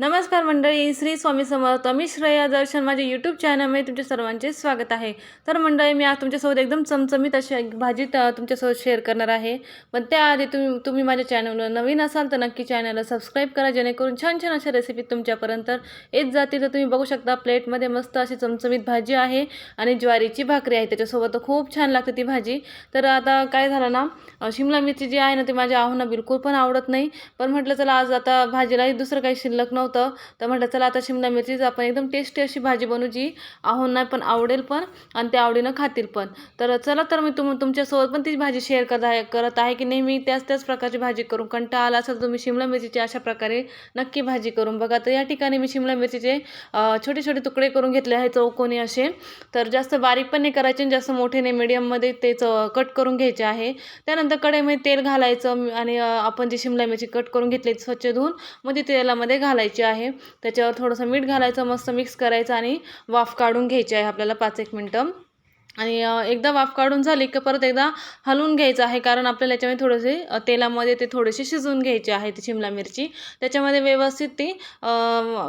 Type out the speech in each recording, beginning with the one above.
नमस्कार मंडळी श्री स्वामी समर्थ मी श्रेया दर्शन माझ्या यूट्यूब चॅनलमध्ये तुमच्या सर्वांचे स्वागत आहे. तर मंडळी मी आज तुमच्यासोबत एकदम चमचमीत अशी एक भाजी तुमच्यासोबत शेअर करणार आहे. पण त्याआधी तुम्ही तुम्ही माझ्या चॅनलवर नवीन असाल तर नक्की चॅनलला सबस्क्राईब करा जेणेकरून छान छान अशा रेसिपी तुमच्यापर्यंत येत जातील. तर तुम्ही बघू शकता प्लेटमध्ये मस्त अशी चमचमीत भाजी आहे आणि ज्वारीची भाकरी आहे. त्याच्यासोबत तर खूप छान लागते ती भाजी. तर आता काय झालं ना शिमला मिरची जी आहे ना ती माझ्या आहोना बिलकुल पण आवडत नाही. पण म्हटलं चला आज आता भाजीलाही दुसरं काही शिल्लक नव्हतं. तर म्हटलं चला आता शिमला मिरचीच आपण एकदम टेस्टी अशी भाजी बनवू जी आहोंना पण आवडेल पण आणि ते आवडीनं खातील पण. तर चला तर मी तुम तुमच्यासोबत पण ती भाजी शेअर करत आहे करत आहे की नेहमी त्याच त्याच प्रकारची भाजी करून कंटाळा आला असेल तर तुम्ही शिमला मिरचीची अशा प्रकारे नक्की भाजी करून बघा. तर या ठिकाणी मी शिमला मिरचीचे छोटे छोटे तुकडे करून घेतले आहे चौकोनी असे. तर जास्त बारीक पण नाही करायचे आणि जास्त मोठे नाही मिडियममध्ये ते च कट करून घ्यायचे आहे. त्यानंतर कढईमध्ये तेल घालायचं आणि आपण जी शिमला मिरची कट करून घेतली स्वच्छ धुवून मग ती तेलामध्ये घालायची. आहे. त्याच्यावर थोडंसं मीठ घालायचं मस्त मिक्स करायचं आणि वाफ काढून घ्यायची आहे आपल्याला पाच एक मिनटं. आणि एकदा वाफ काढून झाली की परत एकदा हलवून घ्यायचं आहे. कारण आपल्याला याच्यामध्ये थोडेसे तेलामध्ये ते थोडेसे शिजवून घ्यायचे आहे ती शिमला मिरची. त्याच्यामध्ये व्यवस्थित ती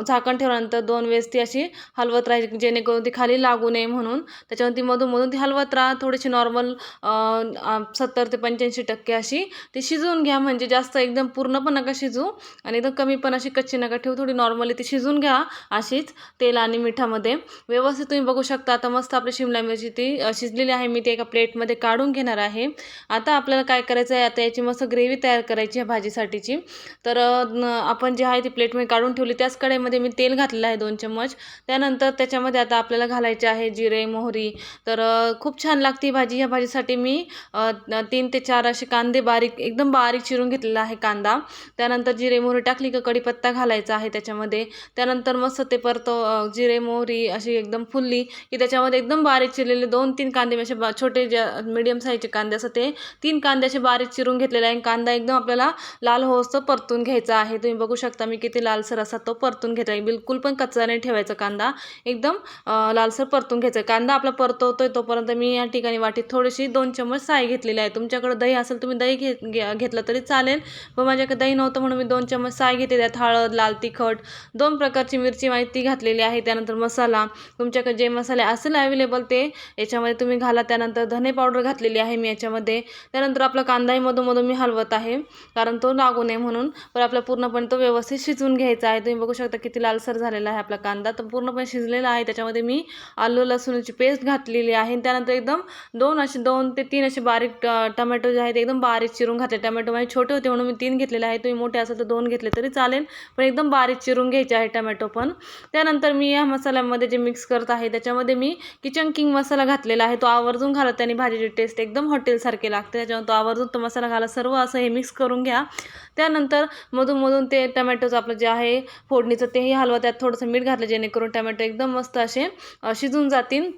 झाकण ठेवल्यानंतर दोन वेळेस ती अशी हलवत राहायची. जेणेकरून ती खाली लागू नये म्हणून. त्याच्यावर ती मधूनमधून ती हलवत राहा. थोडीशी नॉर्मल सत्तर ते पंच्याऐंशी टक्के अशी ती शिजवून घ्या. म्हणजे जास्त एकदम पूर्ण पण नका शिजू आणि एकदम कमी पण अशी कच्ची नका ठेवू. थोडी नॉर्मली ती शिजून घ्या अशीच तेल आणि मिठामध्ये. व्यवस्थित तुम्ही बघू शकता. आता मस्त आपली शिमला मिरची ती शिजलेली आहे मी ती एका प्लेटमध्ये काढून घेणार आहे. आता आपल्याला काय करायचं आहे आता याची मस्त ग्रेव्ही तयार करायची आहे भाजीसाठीची. तर आपण जे आहे ती प्लेटमध्ये काढून ठेवली त्याच कढईमध्ये मी तेल घातलेलं आहे दोन चम्मच. त्यानंतर त्याच्यामध्ये आता आपल्याला घालायचे आहे जिरे मोहरी. तर खूप छान लागते ही भाजी. ह्या भाजीसाठी मी तीन ते चार असे कांदे बारीक एकदम बारीक चिरून घेतलेला आहे कांदा. त्यानंतर जिरे मोहरी टाकली का कढीपत्ता घालायचा आहे त्याच्यामध्ये. त्यानंतर मस्त ते परत जिरे मोहरी अशी एकदम फुलली की त्याच्यामध्ये एकदम बारीक चिरलेले दोन दोन तीन कांदे मी असे बा छोटे ज्या मिडियम साईजचे कांदे असं ते तीन कांदे असे बारीक चिरून घेतलेले आहे. कांदा एकदम आपल्याला लाल होसतो परतून घ्यायचा आहे. तुम्ही बघू शकता मी किती लालसर असा तो परतून घेतला आहे. बिलकुल पण कच्चा नाही ठेवायचा कांदा. एकदम लालसर परतून घ्यायचा कांदा आपला परतवतोय तोपर्यंत मी या ठिकाणी वाटीत थोडीशी दोन चम्मच साय घेतलेली आहे. तुमच्याकडे दही असेल तुम्ही दही घे घे- घेतलं तरी चालेल. पण माझ्याकडे दही नव्हतं म्हणून मी दोन चम्मच साय घेते त्यात हळद लाल तिखट दोन प्रकारची मिरची माहिती घातलेली आहे. त्यानंतर मसाला. तुमच्याकडे जे मसाले असेल अवेलेबल ते याच्यामध्ये तुम्ही घाला त्यानंतर धने पावडर घातलेली आहे मी याच्यामध्ये. त्यानंतर आपला कांदाही मधोमधून मी हलवत आहे कारण तो लागू नये म्हणून. पण आपला पूर्णपणे तो व्यवस्थित शिजवून घ्यायचा आहे. तुम्ही बघू शकता किती लालसर झालेला आहे आपला कांदा. तर पूर्णपणे शिजलेला आहे. त्याच्यामध्ये मी आलू लसूणची पेस्ट घातलेली आहे. आणि त्यानंतर एकदम दोन असे दोन ते तीन असे बारीक ट- टमॅटो जे आहेत एकदम बारीक चिरून घातले. टमॅटो माझे छोटे होते म्हणून मी तीन घेतलेले आहे तुम्ही मोठे असेल तर दोन घेतले तरी चालेल. पण एकदम बारीक चिरून घ्यायचे आहे टमॅटो पण. त्यानंतर मी या मसाल्यामध्ये जे मिक्स करत आहे त्याच्यामध्ये मी किचन किंग मसाला घातलेला आहे तो आवर्जून घालत त्याने भाजीची टेस्ट एकदम हॉटेलसारखी लागते. त्याच्यामुळे तो आवर्जून तो मसाला घाला सर्व असं हे मिक्स करून घ्या. त्यानंतर मधूनमधून ते टमॅटोचं आपलं जे आहे फोडणीचं तेही हलवा त्यात थोडंसं मीठ घातलं जेणेकरून टमॅटो एकदम मस्त असे शिजून जातील.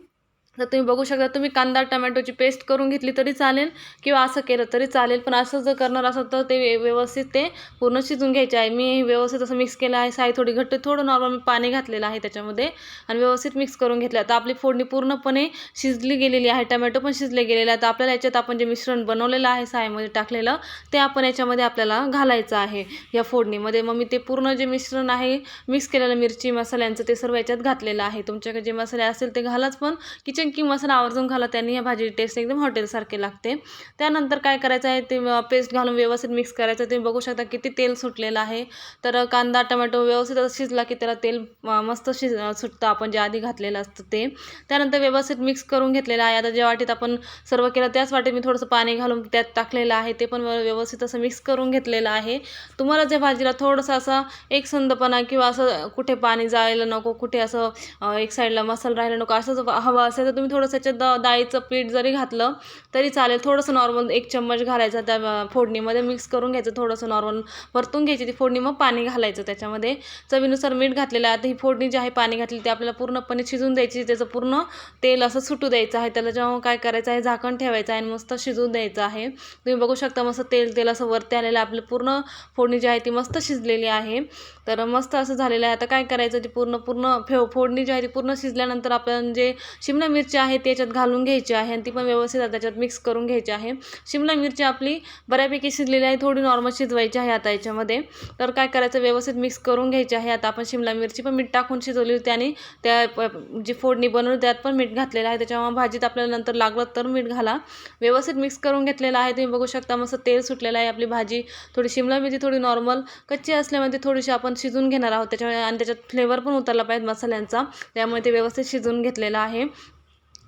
तर तुम्ही बघू शकता तुम्ही कांदा टमॅटोची पेस्ट करून घेतली तरी चालेल किंवा असं केलं तरी चालेल. पण असं जर करणार असं तर ते व्यवस्थित ते पूर्ण शिजून घ्यायचे आहे. मी व्यवस्थित असं मिक्स केलं आहे. साई थोडी घट्ट थोडं नॉर्मल मी पाणी घातलेलं आहे त्याच्यामध्ये आणि व्यवस्थित मिक्स करून घेतलं आता आपली फोडणी पूर्णपणे शिजली गेलेली आहे. टमॅटो पण शिजले गेलेले आहे तर आपल्याला याच्यात आपण जे मिश्रण बनवलेलं आहे सायमध्ये टाकलेलं ते आपण याच्यामध्ये आपल्याला घालायचं आहे या फोडणीमध्ये. मग मी ते पूर्ण जे मिश्रण आहे मिक्स केलेलं मिरची मसाल्यांचं ते सर्व याच्यात घातलेलं आहे. तुमच्याकडे जे मसाले असेल ते घालाच पण. किचन किंग मसाला आवर्जून घाला त्यांनी या भाजीची टेस्ट एकदम हॉटेलसारखे लागते. त्यानंतर काय करायचं आहे ते पेस्ट घालून व्यवस्थित मिक्स करायचं. तुम्ही बघू शकता किती तेल सुटलेलं आहे. तर कांदा टमॅटो व्यवस्थित असं शिजला की त्याला तेल मस्त शिज सुटतं. आपण जे आधी घातलेलं असतं ते. त्यानंतर व्यवस्थित मिक्स करून घेतलेलं आहे. आता ज्या वाटीत आपण सर्व केलं त्याच वाटीत मी थोडंसं पाणी घालून त्यात टाकलेलं आहे. ते पण व्यवस्थित असं मिक्स करून घेतलेलं आहे. तुम्हाला ज्या भाजीला थोडंसं असं एकसंधपणा किंवा असं कुठे पाणी जायला नको कुठे असं एक साईडला मसाला राहायला नको असं जर हवं असेल तर तुम्ही थोडंसं याच्यात द डाळीचं पीठ जरी घातलं तरी चालेल. थोडंसं नॉर्मल एक चम्मच घालायचा त्या फोडणीमध्ये मिक्स करून घ्यायचं. थोडंसं नॉर्मल परतून घ्यायची ती फोडणी मग पाणी घालायचं त्याच्यामध्ये. चवीनुसार मीठ घातलेलं आहे. आता ही फोडणी जी आहे पाणी घातली ती आपल्याला पूर्णपणे शिजून द्यायची. त्याचं पूर्ण तेल असं सुटू द्यायचं आहे. त्याला जेव्हा काय करायचं आहे झाकण ठेवायचं आहे आणि मस्त शिजवून द्यायचं आहे. तुम्ही बघू शकता मस्त तेल तेल असं वरती आलेलं आहे. आपलं पूर्ण फोडणी जी आहे ती मस्त शिजलेली आहे. तर मस्त असं झालेलं आहे. आता काय करायचं ती पूर्ण पूर्ण फे फोडणी जी आहे ती पूर्ण शिजल्यानंतर आपण जे शिमला मिरची मिरची आहे त्याच्यात घालून घ्यायची आहे आणि ती पण व्यवस्थित आता त्याच्यात मिक्स करून घ्यायची आहे. शिमला मिरची आपली बऱ्यापैकी शिजलेली आहे थोडी नॉर्मल शिजवायची आहे आता याच्यामध्ये. तर काय करायचं व्यवस्थित मिक्स करून घ्यायची आहे. आता आपण शिमला मिरची पण मीठ टाकून शिजवली होती आणि त्या जी फोडणी बनवली त्यात पण मीठ घातलेलं आहे. त्याच्यामुळे भाजीत आपल्याला नंतर लागलं तर मीठ घाला. व्यवस्थित मिक्स करून घेतलेलं आहे. तुम्ही बघू शकता मस्त तेल सुटलेलं आहे आपली भाजी. थोडी शिमला मिरची थोडी नॉर्मल कच्ची असल्यामुळे थोडीशी आपण शिजून घेणार आहोत. त्याच्यामुळे आणि त्याच्यात फ्लेवर पण उतरला पाहिजे मसाल्यांचा. त्यामुळे ते व्यवस्थित शिजून घेतलेलं आहे.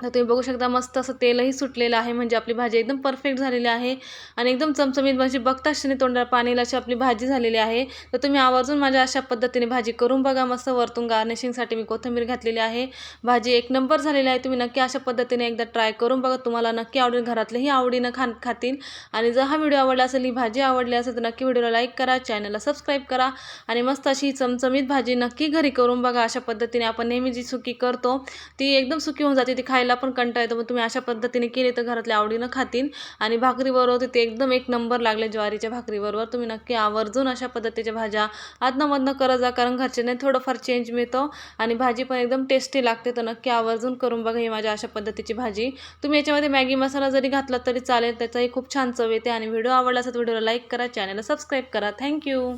तर तुम्ही बघू शकता मस्त असं तेलही सुटलेलं आहे. म्हणजे आपली भाजी एकदम परफेक्ट झालेली आहे. आणि एकदम चमचमीत म्हणजे बघताच क्षणी तोंडाला पाणी अशी आपली भाजी झालेली आहे. तर तुम्ही आवर्जून माझ्या अशा पद्धतीने भाजी करून बघा मस्त. वरतून गार्निशिंगसाठी मी कोथिंबीर घातलेली आहे. भाजी एक नंबर झालेली आहे. तुम्ही नक्की अशा पद्धतीने एकदा ट्राय करून बघा. तुम्हाला नक्की आवडेल. घरातलेही आवडीनं खा खातील. आणि जर हा व्हिडिओ आवडला असेल ही भाजी आवडली असेल तर नक्की व्हिडिओला लाईक करा. चॅनलला सबस्क्राईब करा. आणि मस्त अशी चमचमीत भाजी नक्की घरी करून बघा. अशा पद्धतीने आपण नेहमी जी सुकी करतो ती एकदम सुकी होऊन जाते. ती खायला पण कंटाळ येतो मग तुम्ही अशा पद्धतीने केली तर घरातल्या आवडीनं खातील आणि भाकरीबरोबर ते एकदम एक नंबर लागले ज्वारीच्या भाकरीबरोबर. तुम्ही नक्की आवर्जून अशा पद्धतीच्या भाज्या आदनमधनं करत जा कारण घरच्याने थोडंफार चेंज मिळतो. आणि भाजी पण एकदम टेस्टी लागते तर नक्की आवर्जून करून बघा ही माझ्या अशा पद्धतीची भाजी. तुम्ही याच्यामध्ये मॅगी मसाला जरी घातला तरी चालेल त्याचाही खूप छान चव येते. आणि व्हिडिओ आवडला असेल तर व्हिडिओला लाईक करा चॅनलला सबस्क्राईब करा. थँक्यू